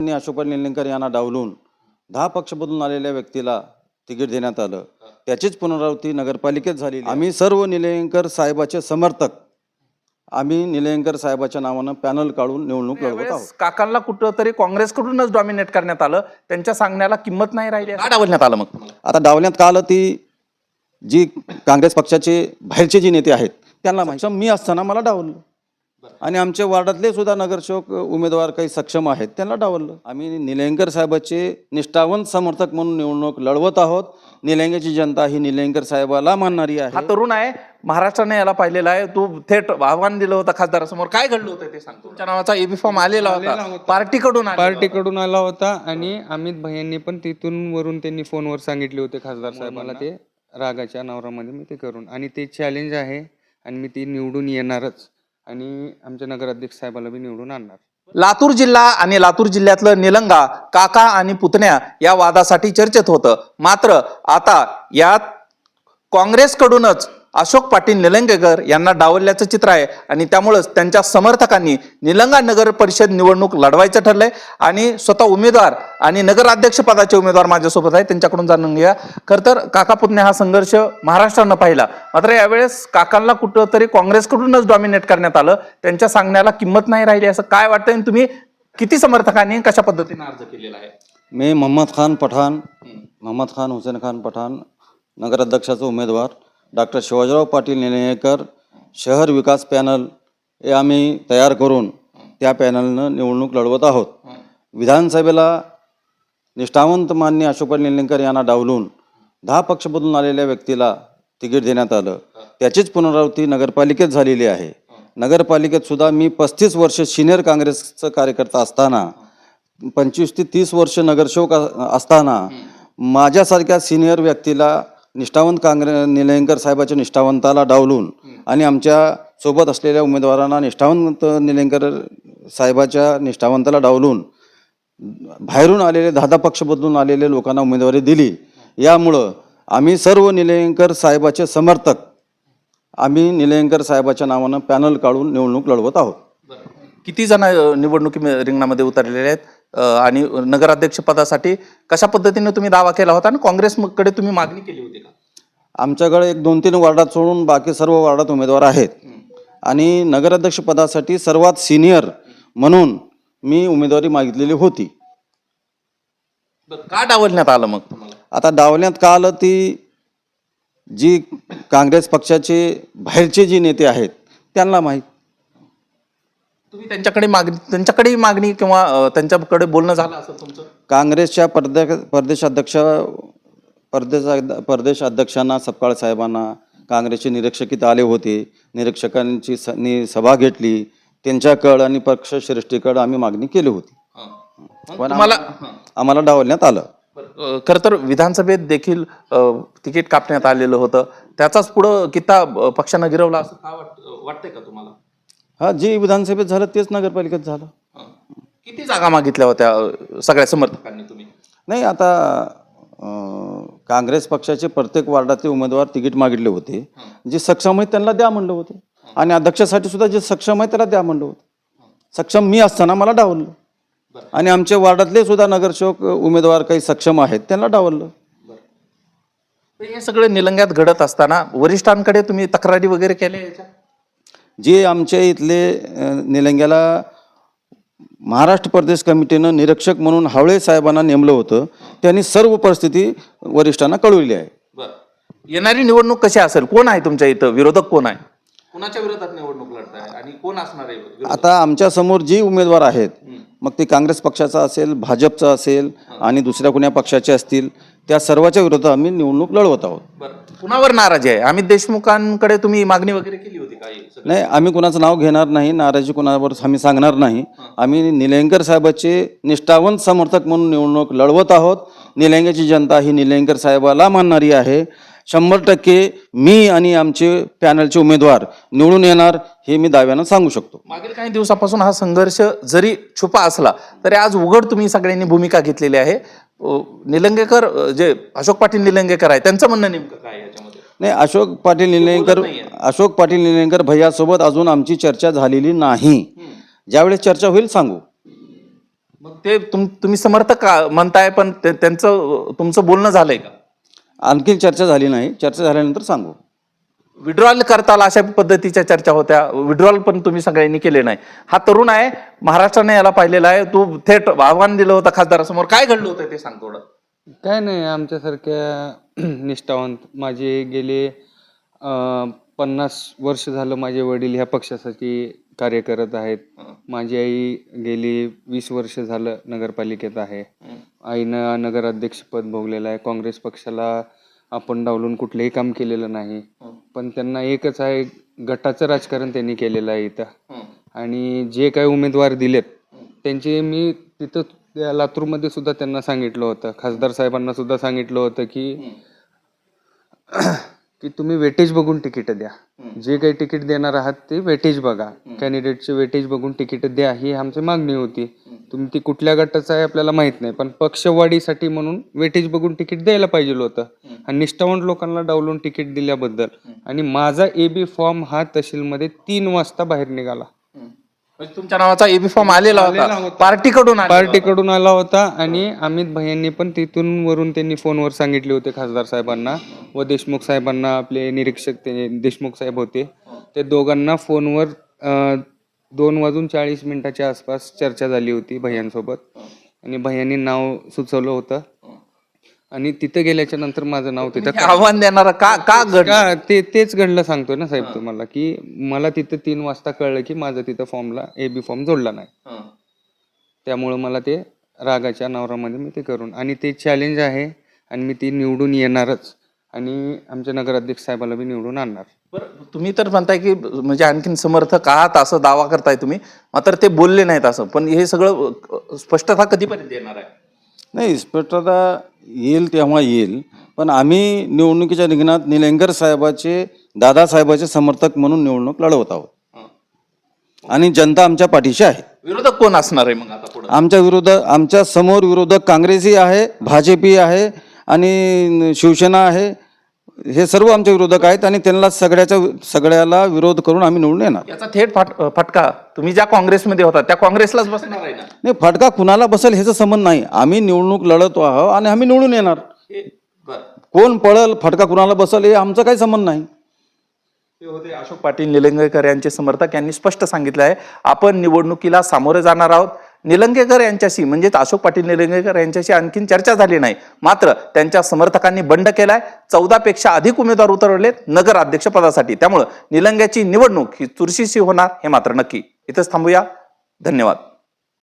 यांनी अशोक निलंगेकर यांना डावलून दहा पक्ष बदलून आलेल्या व्यक्तीला तिकीट देण्यात आलं. त्याचीच पुनरावृत्ती नगरपालिकेत झालेली आम्ही सर्व निलंगेकर साहेबाचे समर्थक. आम्ही निलंगेकर साहेबाच्या नावानं पॅनल काढून निवडणूक लढवत आहोत. काकांना कुठं तरी काँग्रेसकडूनच डॉमिनेट करण्यात आलं. त्यांच्या सांगण्याला किंमत नाही राहिली का डावलण्यात आलं मग? तुम्हाला? आता डावण्यात का आलं ती जी काँग्रेस पक्षाचे बाहेरचे जे नेते आहेत त्यांना माहिती. मी असताना मला डावललं. आणि आमच्या वार्डातले सुद्धा नगरसेवक उमेदवार काही सक्षम आहेत त्यांना डावललं. आम्ही निलंगेकर साहेबाचे निष्ठावंत समर्थक म्हणून निवडणूक लढवत आहोत. निलंगेची जनता ही निलंगेकर साहेबाला मानणारी हा आहे तरुण आहे. महाराष्ट्राने याला पाहिलेला आहे. तू थेट आव्हान दिलं होतं खासदारासमोर. काय घडलं होतं ते सांग तुमच्या नावाचा एबी फॉर्म आलेला होता. पार्टीकडून आलेला होता. पार्टीकडून आला होता आणि अमित भैयांनी पण तिथून वरून त्यांनी फोनवर सांगितले होते खासदार साहेबांना ते रागाच्या नवरामध्ये मी ते करून. आणि ते चॅलेंज आहे आणि मी ती निवडून येणारच. आणि आमच्या नगराध्यक्ष साहेबाला बी निवडून आणणार. लातूर जिल्हा आणि लातूर जिल्ह्यातलं निलंगा काका आणि पुतण्या या वादासाठी चर्चेत होतं. मात्र आता यात काँग्रेसकडूनच अशोक पाटील निलंगेकर यांना डावलल्याचं चित्र आहे. आणि त्यामुळंच त्यांच्या समर्थकांनी निलंगा नगर परिषद निवडणूक लढवायचं ठरलंय. आणि स्वतः उमेदवार आणि नगराध्यक्ष पदाचे उमेदवार माझ्यासोबत आहेत. त्यांच्याकडून जाणून घ्या खरं तर काका पुतण्या हा संघर्ष महाराष्ट्रानं पाहिला. मात्र यावेळेस काकांना कुठं तरी काँग्रेसकडूनच डॉमिनेट करण्यात आलं. त्यांच्या सांगण्याला किंमत नाही राहिली. असं काय वाटतंय आणि तुम्ही किती समर्थकांनी कशा पद्धतीने अर्ज केलेला आहे? मी मोहम्मद खान पठाण मोहम्मद खान हुसेन खान पठाण नगराध्यक्षाचा उमेदवार डॉक्टर शिवाजीराव पाटील निलंगेकर शहर विकास पॅनल हे आम्ही तयार करून त्या पॅनलनं निवडणूक लढवत आहोत. विधानसभेला निष्ठावंत मान्य अशोक निलंगेकर यांना डावलून दहा पक्ष बदलून आलेल्या व्यक्तीला तिकीट देण्यात आलं. त्याचीच पुनरावृत्ती नगरपालिकेत झालेली आहे. नगरपालिकेत सुद्धा मी पस्तीस वर्ष सिनियर काँग्रेसचं कार्यकर्ता असताना पंचवीस ते तीस वर्ष नगरसेवक असताना माझ्यासारख्या सिनियर व्यक्तीला निष्ठावंत काँग्रेस निलंगेकर साहेबाच्या निष्ठावंताला डावलून आणि आमच्यासोबत असलेल्या उमेदवारांना निष्ठावंत निलंगेकर साहेबाच्या निष्ठावंताला डावलून बाहेरून आलेले दहा पक्ष बदलून आलेले लोकांना उमेदवारी दिली. यामुळं आम्ही सर्व निलंगेकर साहेबाचे समर्थक आम्ही निलंगेकर साहेबाच्या नावानं पॅनल काढून निवडणूक लढवत आहोत. किती जण निवडणुकी रिंगणामध्ये उतरलेले आहेत? आणि नगराध्यक्ष पदासाठी कशा पद्धतीने तुम्ही दावा केला होता आणि काँग्रेसकडे तुम्ही मागणी केली होती का? आमच्याकडे एक दोन तीन वार्डात सोडून बाकी सर्व वार्डात उमेदवार आहेत. आणि नगराध्यक्ष पदासाठी सर्वात सिनियर म्हणून मी उमेदवारी मागितलेली होती. का डावलण्यात आलं मग आता डावण्यात का आलं ती जी काँग्रेस पक्षाचे बाहेरचे जे नेते आहेत त्यांना माहीत तुम्ही त्यांच्याकडे मागणी त्यांच्याकडेही मागणी किंवा अ, त्यांच्याकडे बोलणं झालं असं तुमचं? काँग्रेसच्या परदे प्रदेशाध्यक्ष परदेश प्रदेश अध्यक्षांना सपकाळ साहेबांना काँग्रेसचे निरीक्षक इथं आले होते. निरीक्षकांची स नी सभा घेतली. त्यांच्याकडं आणि पक्षश्रेष्ठीकडं आम्ही मागणी केली होती. पण तुम्हाला आम्हाला डावलण्यात आलं. अ, खरं तर विधानसभेत देखील अ, तिकीट कापण्यात आलेलं होतं. त्याचाच पुढं किता अ, पक्षानं गिरवला असं का वाट वाटतंय का तुम्हाला? हा जे विधानसभेत झालं तेच नगरपालिकेत झालं. किती जागा मागितल्या होत्या सगळ्या समर्थकांनी तुम्ही? नाही आता अं, काँग्रेस पक्षाचे प्रत्येक वार्डातले उमेदवार तिकीट मागितले होते. जे सक्षम आहेत त्यांना द्या म्हणलं होतं. आणि अध्यक्षासाठी सुद्धा जे सक्षम आहे त्याला द्या म्हणलं होतं. सक्षम मी असताना मला डावललं. आणि आमच्या वार्डातले सुद्धा नगरसेवक उमेदवार काही सक्षम आहेत त्यांना डावललं. हे सगळे निलंग्यात घडत असताना वरिष्ठांकडे तुम्ही तक्रारी वगैरे केल्या याच्या जे आमच्या इथले निलंग्याला महाराष्ट्र प्रदेश कमिटीनं निरीक्षक म्हणून हावळे साहेबांना नेमलं होतं. त्यांनी सर्व परिस्थिती वरिष्ठांना कळवली आहे. येणारी निवडणूक कशी असेल? कोण आहे तुमच्या इथं? विरोधक कोण आहे? कोणाच्या विरोधात निवडणूक लढताय? आणि कोण असणार आहे आता आमच्यासमोर जी उमेदवार आहेत मग ते काँग्रेस पक्षाचा असेल भाजपचा असेल आणि दुसऱ्या कुण्या पक्षाचे असतील त्या सर्वाच्या विरोधात आम्ही निवडणूक लढवत आहोत. बरं. कुणावर नाराजी आहे? अमित देशमुखांकडे तुम्ही मागणी वगैरे केली होती का हे सगळं? नाही आम्ही कुणाचं नाव घेणार नाही नाराजी कुणावर आम्ही सांगणार नाही. आम्ही निलंगेकर साहेबाचे निष्ठावंत समर्थक म्हणून निवडणूक लढवत आहोत. निलंगेची जनता ही निलंगेकर साहेबाला मानणारी आहे. शंभर टक्के मी आणि आमचे पॅनलचे उमेदवार निवडून येणार हे मी दाव्यानं सांगू शकतो. मागील काही दिवसापासून हा संघर्ष जरी छुपा असला तरी आज उघड तुम्ही सगळ्यांनी भूमिका घेतलेली आहे. निलंगेकर जे अशोक पाटील निलंगेकर आहे त्यांचं म्हणणं नेमकं काय याच्यामध्ये? नाही अशोक पाटील निलंगेकर अशोक पाटील निलंगेकर भैयासोबत अजून आमची चर्चा झालेली नाही. ज्यावेळेस चर्चा होईल सांगू. मग ते तुम तुम्ही समर्थक म्हणताय पण त्यांचं तुमचं बोलणं झालंय का? आणखी चर्चा झाली नाही. चर्चा झाल्यानंतर सांगू. विड्रॉल करताल अशा पद्धतीच्या चर्चा होत्या. विड्रॉल पण तुम्ही सगळ्यांनी केले नाही. हा तरुण आहे महाराष्ट्राने याला पाहिलेला आहे. तू थेट आव्हान दिलं होतं खासदारासमोर. काय घडलं होतं ते सांग थोडं. काय नाही आमच्यासारख्या निष्ठावंत माझे गेले पन्नास वर्ष झालं माझे वडील ह्या पक्षासाठी कार्य करत आहेत. माझी आई गेली वीस वर्ष झालं नगरपालिकेत आहे. आईनं नगराध्यक्षपद भोगलेलं आहे. काँग्रेस पक्षाला आपण डावलून कुठलंही काम केलेलं नाही. पण त्यांना एकच आहे गटाचं राजकारण त्यांनी केलेलं आहे इथं. आणि जे काही उमेदवार दिलेत त्यांचे मी तिथं त्या लातूरमध्ये सुद्धा त्यांना सांगितलं होतं. खासदार साहेबांना सुद्धा सांगितलं होतं की की तुम्ही वेटेज बघून तिकीट द्या. जे काही तिकीट देणार आहात ते वेटेज बघा. कॅन्डिडेटचे वेटेज बघून तिकीट द्या ही आमची मागणी होती. तुम्ही ती कुठल्या गटाचं आहे आपल्याला माहीत नाही पण पक्षवाढीसाठी म्हणून वेटेज बघून तिकीट द्यायला पाहिजे होतं. आणि निष्ठावंत लोकांना डावलून तिकीट दिल्याबद्दल. आणि माझा ए बी फॉर्म हा तहसीलमध्ये तीन वाजता बाहेर निघाला. म्हणजे तुमच्या नावाचा एबी फॉर्म आलेला आलेला होता होता. पार्टीकडून आलेला होता. पार्टीकडून आला होता आणि अमित भैयांनी पण तिथून वरून त्यांनी फोनवर सांगितले होते खासदार साहेबांना व देशमुख साहेबांना आपले निरीक्षक ते देशमुख साहेब होते ते दोघांना फोनवर अं, दोन वाजून चाळीस मिनिटाच्या आसपास चर्चा झाली होती भैयांसोबत आणि भैयांनी नाव सुचवलं होतं आणि तिथं गेल्याच्यानंतर माझं नाव तिथं हे आव्हान देणारा का का घड का ते तेच घडलं सांगतोय ना साहेब तुम्हाला की मला तिथं तीन वाजता कळलं की माझं तिथं फॉर्मला ए बी फॉर्म जोडला नाही. त्यामुळं मला ते रागाच्या नवरामध्ये मी ते करून आणि ते चॅलेंज आहे आणि मी ती निवडून येणारच आणि आमच्या नगराध्यक्ष साहेबाला बी निवडून आणणार. बरं तुम्ही तर म्हणताय की म्हणजे आणखीन समर्थक आहात असं दावा करताय तुम्ही मात्र ते बोलले नाहीत असं पण हे सगळं अं, स्पष्टता कधीपर्यंत येणार आहे? नाही स्पष्टता येईल तेव्हा येईल. पण आम्ही निवडणुकीच्या रिंगणात निलंगर साहेबाचे दादासाहेबाचे समर्थक म्हणून निवडणूक लढवत आहोत. आणि जनता आमच्या पाठीशी आहे. विरोधक कोण असणार आहे मग आता आमच्या विरोध आमच्यासमोर विरोधक काँग्रेसही आहे भाजपी आहे आणि शिवसेना आहे हे सर्व आमचे विरोधक आहेत आणि त्यांना सगळ्याच्या सगळ्याला विरोध करून आम्ही निवडून येणार. याचा थेट फाट फटका. तुम्ही ज्या काँग्रेसमध्ये होता त्या काँग्रेसलाच बसणार आहे ना? नाही फटका कुणाला बसेल ह्याचा संबंध नाही. आम्ही निवडणूक लढतो आहोत आणि आम्ही निवडून येणार. हे- बरं. कोण पळल फटका कुणाला बसेल हे आमचा काही संबंध नाही. होते अशोक पाटील निलंगेकर यांचे समर्थक यांनी स्पष्ट सांगितलं आहे. आपण निवडणुकीला सामोरे जाणार आहोत. निलंगेकर यांच्याशी म्हणजेच अशोक पाटील निलंगेकर यांच्याशी आणखीन चर्चा झाली नाही. मात्र त्यांच्या समर्थकांनी बंड केलाय. चौदापेक्षा अधिक उमेदवार उतरवलेत नगर अध्यक्षपदासाठी त्यामुळं निलंग्याची निवडणूक ही चुरशीशी होणार हे मात्र नक्की. इथंच थांबूया. धन्यवाद.